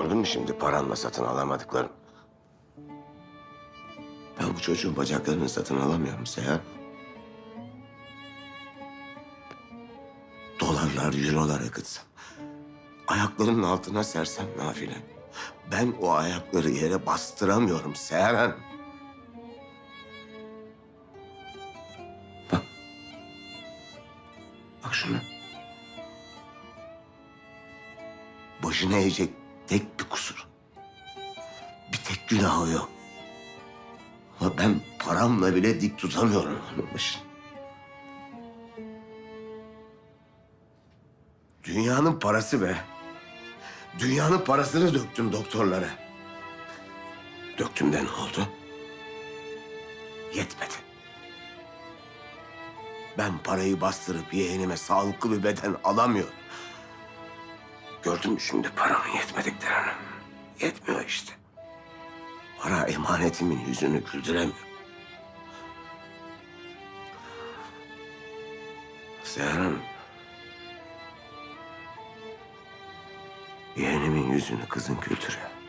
Gördün mü şimdi paranla satın alamadıklarım? Ben bu çocuğun bacaklarını satın alamıyorum Seher. Dolarlar, eurolar akıtsam. Ayaklarımın altına sersem nafile. Ben o ayakları yere bastıramıyorum Seyhan. Bak. Bak şuna. Başına eğecek tek bir kusur. Bir tek günahı yok. Ama ben paramla bile dik tutamıyorum onun başını. Dünyanın parası be. Dünyanın parasını döktüm doktorlara. Döktüm de ne oldu? Yetmedi. Ben parayı bastırıp yeğenime sağlıklı bir beden alamıyorum. Gördün mü şimdi paranın yetmediklerini? Yetmiyor işte. Para emanetimin yüzünü güldüremiyor. Seher Hanım. Yeğenimin yüzünü kızın güldürüyor.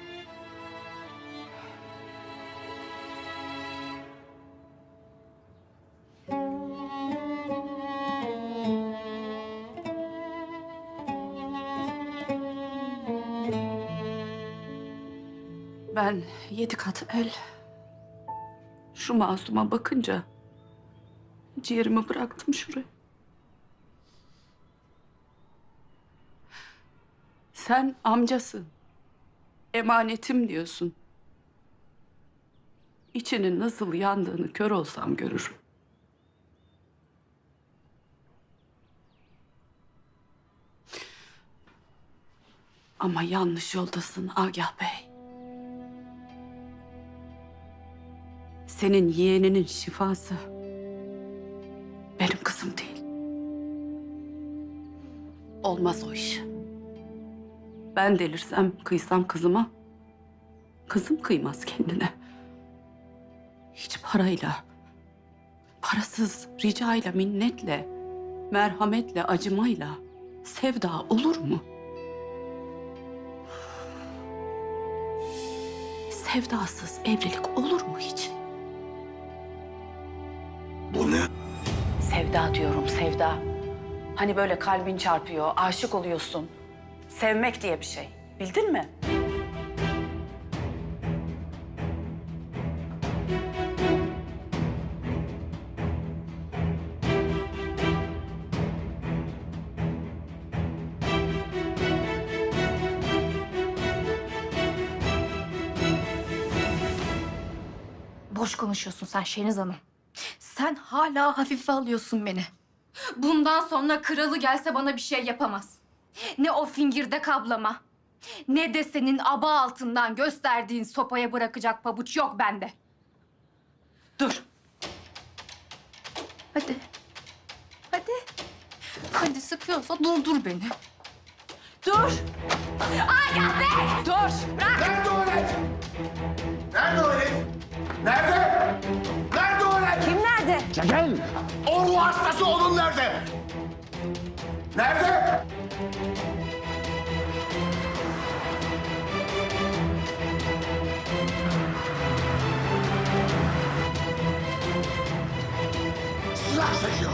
Ben yedi kat el şu masuma bakınca ciğerimi bıraktım şuraya. Sen amcasın. Emanetim diyorsun. İçinin nasıl yandığını kör olsam görürüm. Ama yanlış yoldasın Agah Bey. Senin yeğeninin şifası benim kızım değil. Olmaz o iş. Ben delirsem, kıysam kızıma, kızım kıymaz kendine. Hiç parayla, parasız, ricayla, minnetle, merhametle, acımayla sevda olur mu? Sevdasız evlilik olur mu hiç? Bu ne? Sevda diyorum sevda. Hani böyle kalbin çarpıyor, aşık oluyorsun. Sevmek diye bir şey. Bildin mi? Boş konuşuyorsun sen Şeniz Hanım. Sen hala hafife alıyorsun beni. Bundan sonra kralı gelse bana bir şey yapamaz. Ne o fingirde kablama, ne de senin aba altından gösterdiğin sopaya bırakacak pabuç yok bende. Dur. Hadi. Hadi. Hadi sıkıyorsa durdur beni. Dur. Agah Bey! Dur. Nerede o net? Nerede o net? Nerede? Nerede? Çekil! O ruh hastası oğlum nerede? Nerede? Silah çekiyor.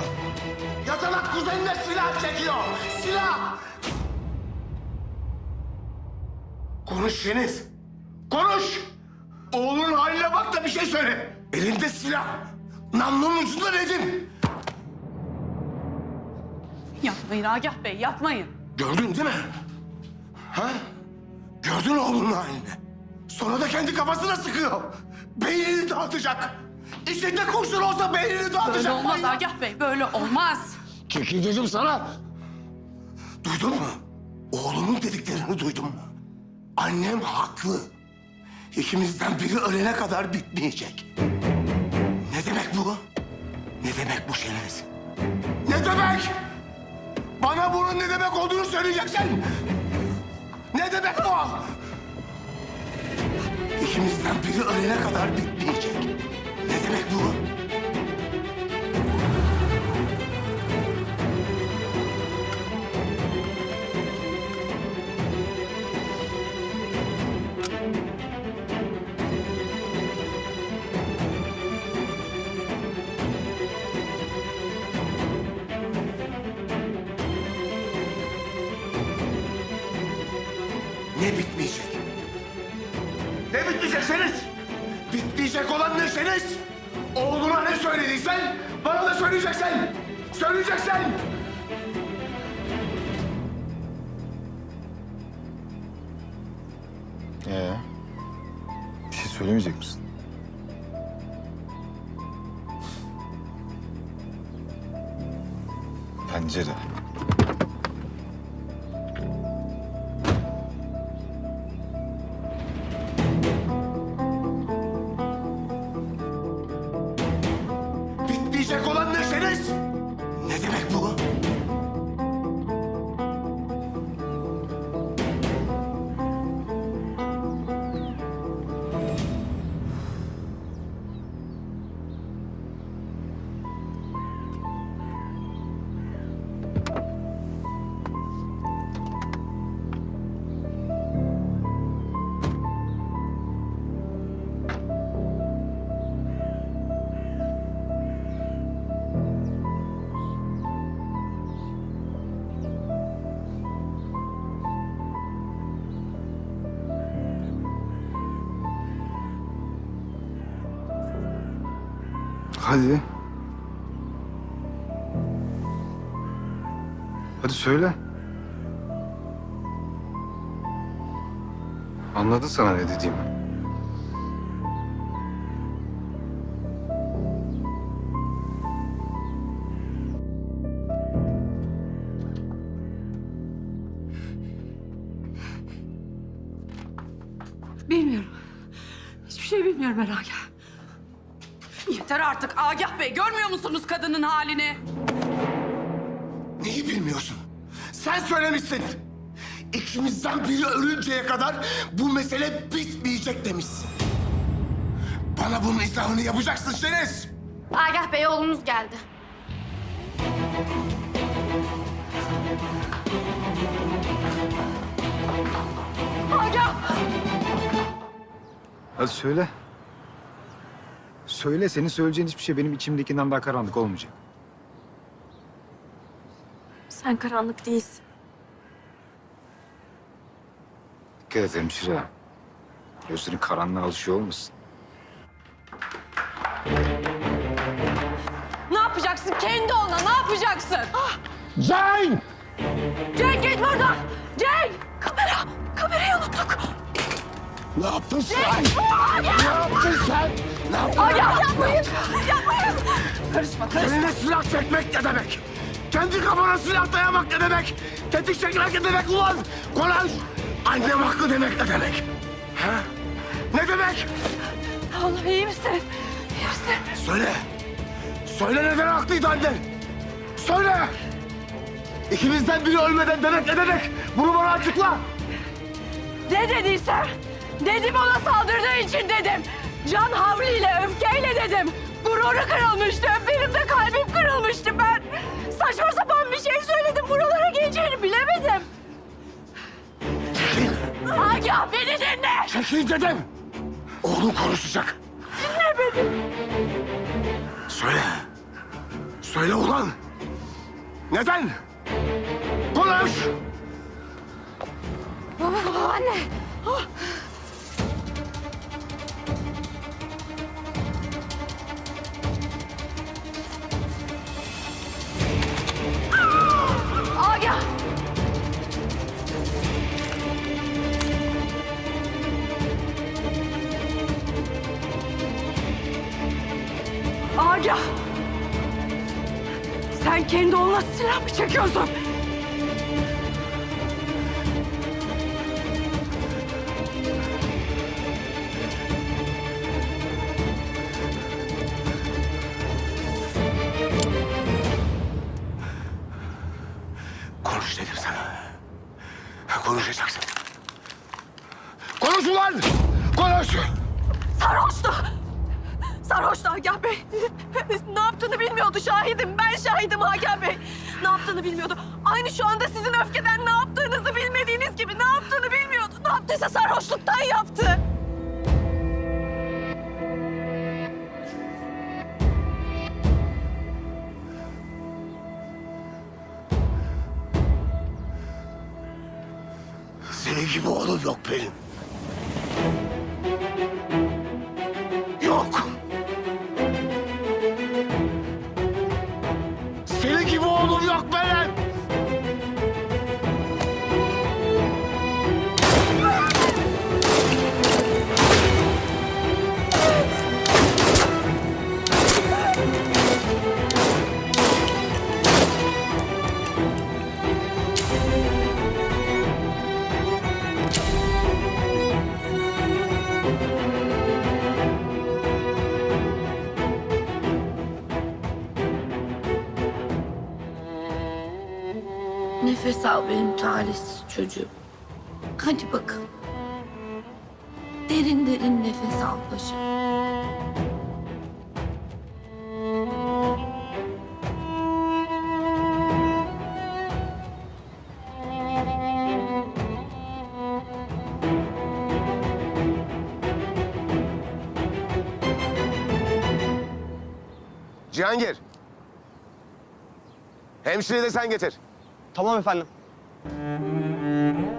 Yatalak kuzenine silah çekiyor. Silah! Konuş Şeniz. Konuş! Oğlunun haline bak da bir şey söyle. Elinde silah. Namlunun ucunda Nedim. Yapmayın Agah Bey, yapmayın. Gördün değil mi? Ha? Gördün oğlunun halini. Sonra da kendi kafasına sıkıyor. Beynini dağıtacak. İçinde kurşun olsa beynini dağıtacak. Böyle olmaz manyak. Agah Bey, böyle olmaz. Çekil dedim sana. Duydun mu? Oğlumun dediklerini duydun mu? Annem haklı. İkimizden biri ölene kadar bitmeyecek. Ne demek bu? Ne demek bu Şeniz? Ne demek? Bana bunun ne demek olduğunu söyleyeceksin. Ne demek bu? İkimizden biri ölene kadar bitmeyecek. Ne bitmeyecek? Ne bitmeyeceksiniz? Bitmeyecek olan nesiniz? Oğluna ne söylediysen bana da söyleyeceksin. Söyleyeceksin. Ee, bir şey söylemeyecek misin? Pencere. Bitmeyecek olan Hadi. Hadi söyle. Anladın sana ne dediğimi. Bilmiyorum. Hiçbir şey bilmiyorum Agah. Yeter artık Agah Bey. Görmüyor musunuz kadının halini? Neyi bilmiyorsun? Sen söylemişsin. İkimizden biri ölünceye kadar bu mesele bitmeyecek demişsin. Bana bunun izahını yapacaksın Şeniz. Agah Bey oğlunuz geldi. Hadi söyle. Söyle. Senin söyleyeceğin hiçbir şey benim içimdekinden daha karanlık olmayacak. Sen karanlık değilsin. Dikkat et hemşire. Gözlerin karanlığa alışıyor olmasın. Ne yapacaksın? Kendi ona ne yapacaksın? Cenk! Cenk git buradan! Cenk! Kamera! Kamerayı unuttuk. Ne yaptın sen? Ne yaptın Karışma, karışma. Eline silah çekmek ne demek? Kendi kafana silah dayamak ne demek? Tetik çekmek ne demek ulan? Konuş! Annem haklı demek ne demek? Ha? Ne demek? Oğlum iyi misin? İyi misin? Söyle. Söyle neden haklıydı annen? Söyle. İkimizden biri ölmeden demek ne demek? Bunu bana açıkla. Ne dediysen? Dedim ona saldırdığı için dedim. Can havliyle, öfkeyle dedim. Gururu kırılmıştı. Benim de kalbim kırılmıştı ben. Saçma sapan bir şey söyledim. Buralara geleceğini bilemedim. Çekil. Agah beni dinle. Çekil dedim. Oğlum konuşacak. Dinle beni. Söyle. Söyle ulan. Neden? Konuş. Anne. Agah! Kendi oğluna silah mı çekiyorsun? Şahidim. Ben şahidim Agah Bey. Ne yaptığını bilmiyordu. Aynı şu anda sizin öfkeden ne yaptığınızı bilmediğiniz gibi ne yaptığını bilmiyordu. Ne yaptıysa sarhoşluktan yaptı. Seni Senin gibi oğlum yok benim. Benim talihsiz çocuğum. Hadi bakalım. Derin derin nefes al paşa. Cihangir. Hemşireyi de sen getir. Tamam efendim. Mm-hmm.